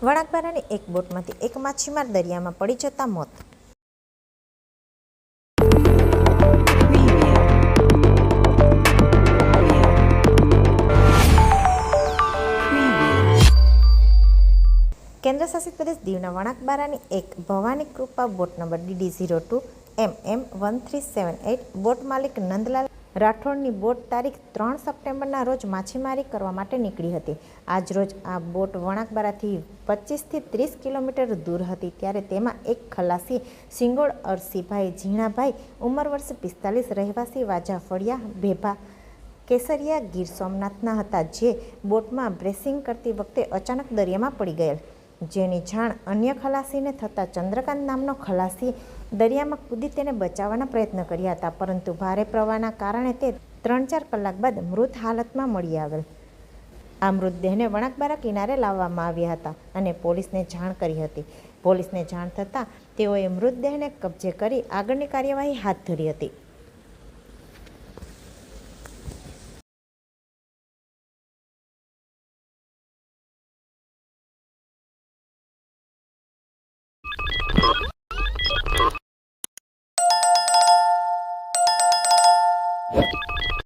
વણાકબારાની એક બોટમાંથી એક માછીમાર દરિયામાં પડી જતા મોત. કેન્દ્રશાસિત પ્રદેશ દીવના વણાકબારાની એક Bhavani Kripa boat number DD zero two M M one three seven eight boat માલિક નંદલાલ રાઠોડની બોટ તારીખ ત્રણ સપ્ટેમ્બરના રોજ માછીમારી કરવા માટે નીકળી હતી. આજ રોજ આ બોટ વણાકબારાથી પચીસથી ત્રીસ કિલોમીટર દૂર હતી. ત્યારે તેમાં એક ખલાસી સિંગોડ અરસીભાઈ ઝીણાભાઈ, ઉંમર વર્ષ પિસ્તાલીસ, રહેવાસી વાજા ફળિયા, ભેભા કેસરિયા, ગીર સોમનાથના હતા, જે બોટમાં બ્રેસિંગ કરતી વખતે અચાનક દરિયામાં પડી ગયેલ. જેની જાણ અન્ય ખલાસીને થતાં ચંદ્રકાંત નામનો ખલાસી દરિયામાં કૂદી તેને બચાવવાના પ્રયત્ન કર્યા હતા, પરંતુ ભારે પ્રવાહના કારણે તે ત્રણ ચાર કલાક બાદ મૃત હાલતમાં મળી આવેલ. આ મૃતદેહને વણાકબારા કિનારે લાવવામાં આવ્યા હતા અને પોલીસને જાણ કરી હતી. પોલીસને જાણ થતાં તેઓએ મૃતદેહને કબજે કરી આગળની કાર્યવાહી હાથ ધરી હતી. you